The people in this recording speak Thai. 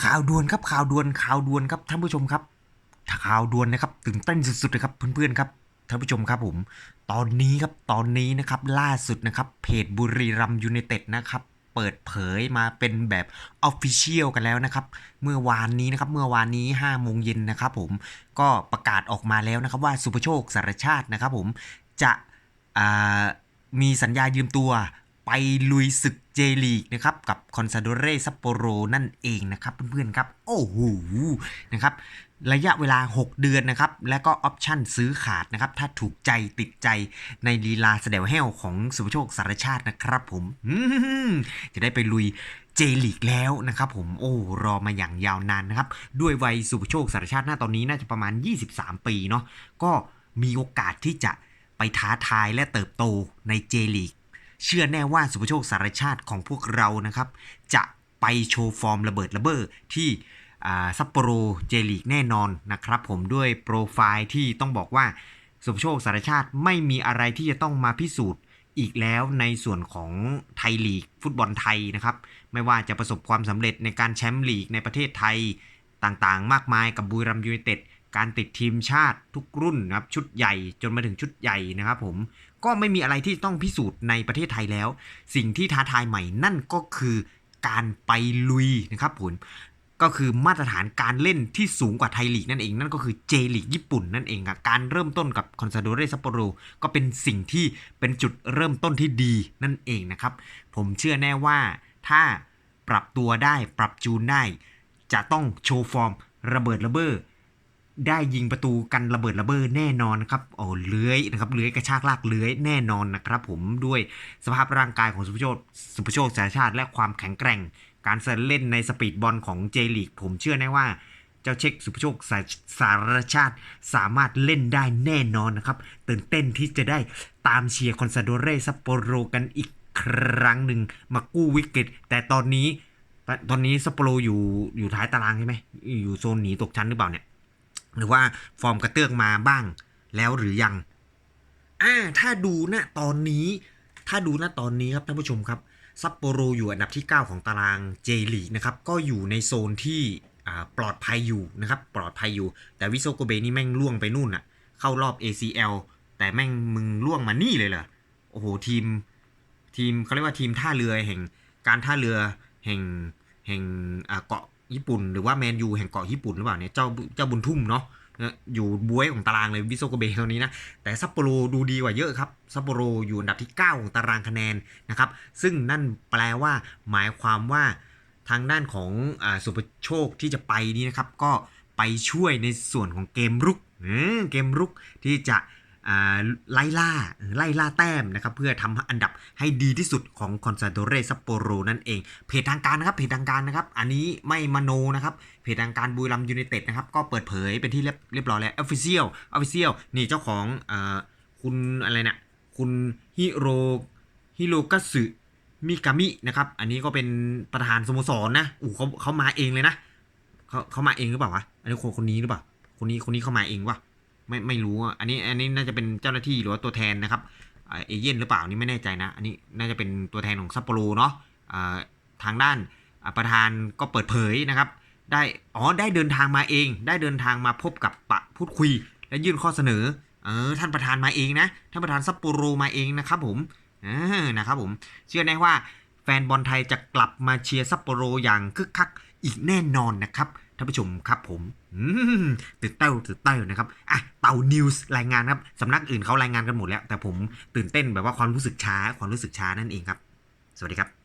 ข่าวด่วนครับข่าวด่วนข่าวด่วนครับท่านผู้ชมครับข่าวด่วนนะครับตื่นเต้นสุดๆเลยครับเพื่อนๆครับท่านผู้ชมครับผม ตอนนี้ครับตอนนี้นะครับล่าสุดนะครับเพจบุรีรัมยูไนเต็ดนะครับเปิดเผยมาเป็นแบบออฟฟิเชียลกันแล้วนะครับ เมื่อวานนี้นะครับเมื่อวานนี้5โมงเย็นนะครับผมก็ประกาศออกมาแล้วนะครับว่าสุภโชคสารชาตินะครับผมจะมีสัญญายืมตัวไปลุยศึก เจลีกนะครับกับคอนซาโดเรซัปโปโรนั่นเองนะครับเพื่อนๆครับ โอ้โหนะครับระยะเวลา 6 เดือนนะครับ แล้วก็ออปชั่นซื้อขาดนะครับ ถ้าถูกใจติดใจในลีลาแสดวแห้วของสุภโชคสารชาตินะครับผมอืมจะได้ไปลุยเจลีกแล้วนะครับผมโอ้รอมาอย่างยาวนานนะครับ ด้วยวัยสุภโชคสารชาติหน้าตอนนี้น่าจะประมาณ 23 ปีเนาะก็มีโอกาสที่จะไปท้าทายและเติบโตในเจลีก เชื่อแน่ว่าสุภโชคสารชาติของพวกเรานะครับ จะไปโชว์ฟอร์มระเบิดระเบ้อที่ซัปโปโรเจลีกแน่นอนนะครับ ผมด้วยโปรไฟล์ที่ต้องบอกว่าสุภโชคสารชาติไม่มีอะไรที่จะต้องมาพิสูจน์อีกแล้วในส่วนของไทยลีกฟุตบอลไทยนะครับ ไม่ว่าจะประสบความสำเร็จในการแชมป์ลีกในประเทศไทยต่างๆ มากมายกับบุรีรัมย์ยูไนเต็ด การติดทีมชาติทุกรุ่นนะครับชุดใหญ่จนมาถึงชุดใหญ่นะครับผมก็ไม่มีอะไรที่ต้องพิสูจน์ในประเทศไทยแล้ว สิ่งที่ท้าทายใหม่นั่นก็คือการไปลุยนะครับผมก็คือมาตรฐานการเล่นที่สูงกว่าไทยลีกนั่นเองนั่นก็คือเจลีกญี่ปุ่นนั่นเองอการเริ่มต้นกับคอนซาโดเรซัปโปโรก็เป็นสิ่งที่เป็นจุดเริ่มต้นที่ดีนั่นเองนะครับ ผมเชื่อแน่ว่าถ้าปรับตัวได้ปรับจูนได้ จะต้องโชว์ฟอร์มระเบิดระเบ้อ ได้ยิงประตูกันระเบิดระเบ้อแน่นอนนะครับโอ้เลื้อยนะครับเลื้อยกระชากลากเลื้อยแน่นอนนะครับ ผมด้วยสภาพร่างกายของสุภโชคสุภโชคสารชาติและความแข็งแกร่ง การเล่นในสปีดบอลของเจลีกผมเชื่อแน่ว่าเจ้าเช็คสุภโชคสารสารชาติสามารถเล่นได้แน่นอนนะครับ ตื่นเต้นที่จะได้ตามเชียร์คอนซาโดเรซัปโปโรกันอีกครั้งหนึ่งมากู้วิกฤต แต่ตอนนี้ ตอนนี้ซัปโปโรอยู่อยู่ท้ายตารางใช่ไหมอยู่โซนหนีตกชั้นหรือเปล่าเนี่ย หรือว่าฟอร์มกระเตื้องมาบ้างแล้วหรือยังอ่าถ้าดูนะตอนนี้ ถ้าดูนะตอนนี้ครับท่านผู้ชมครับซัปโปโรอยู่อันดับที่ 9 ของตารางเจลีกนะครับก็อยู่ในโซนที่ปลอดภัยอยู่นะครับปลอดภัยอยู่ แต่วิโซโกเบนี่แม่งล่วงไปนู่นอะเข้ารอบ ACL แต่แม่งมึงล่วงมานี่เลยเหรอโอ้โหทีมทีมเขาเรียกว่าทีมท่าเรือแห่งการท่าเรือแห่งแห่งเกาะ ญี่ปุ่น หรือว่าแมนยูแห่งเกาะญี่ปุ่นหรือเปล่าเนี่ยเจ้าเจ้าบุญทุ่มเนาะอยู่บวยของตารางเลยวิโซโกเบตอนนี้นะแต่ซัปโปโรดูดีกว่าเยอะครับซัปโปโรอยู่อันดับที่ 9 ของตารางคะแนนนะครับซึ่งนั่นแปลว่าหมายความว่าทางด้านของอสุภโชคที่จะไปนี้นะครับ ก็ไปช่วยในส่วนของเกมรุกเกมรุกที่จะ ไล่ล่าไล่ล่าแต้มนะครับเพื่อทำอันดับให้ดีที่สุดของคอนซาโดเรซัปโปโรนั่นเอง เพจทางการนะครับเพจทางการนะครับ อันนี้ไม่มโนนะครับเพจทางการบุรีรัมยูไนเต็ดนะครับก็เปิดเผยเป็นที่เรียบเรียบร้อยแล้วออฟฟิเชียลออฟฟิเชียลนี่เจ้าของอคุณอะไรนะคุณฮิโรฮิโรกัสึมิกามินะครับอันนี้ก็เป็นประธานสโมสรนะอู้เขาเขามาเองเลยนะเขาเขามาเองหรือเปล่าวะอันนี้คนคนนี้หรือเปล่าคนนี้คนนี้เขามาเองวะ ไม่ไม่รู้อะอันนี้อันนี้น่าจะเป็นเจ้าหน้าที่หรือว่าตัวแทนนะครับเอเย่นหรือเปล่านี่ไม่แน่ใจนะ อันนี้น่าจะเป็นตัวแทนของซัปโปโรเนาะทางด้านประธานก็เปิดเผยนะครับ ได้อ๋อได้เดินทางมาเอง ได้เดินทางมาพบกับปะพูดคุย และยื่นข้อเสนอเออท่านประธานมาเองนะท่านประธานซัปโปโรมาเองนะครับผมอ่านะครับผมเชื่อแน่ว่าแฟนบอลไทยจะกลับมาเชียร์ซัปโปโรอย่างคึกคักอีกแน่นอนนะครับ ท่านผู้ชมครับผมตื่นเต้นตื่นเต้นนะครับอะเต่านิวส์รายงานครับสำนักอื่นเขารายงานกันหมดแล้ว แต่ผมตื่นเต้นแบบว่าความรู้สึกช้าความรู้สึกช้านั่นเองครับ สวัสดีครับ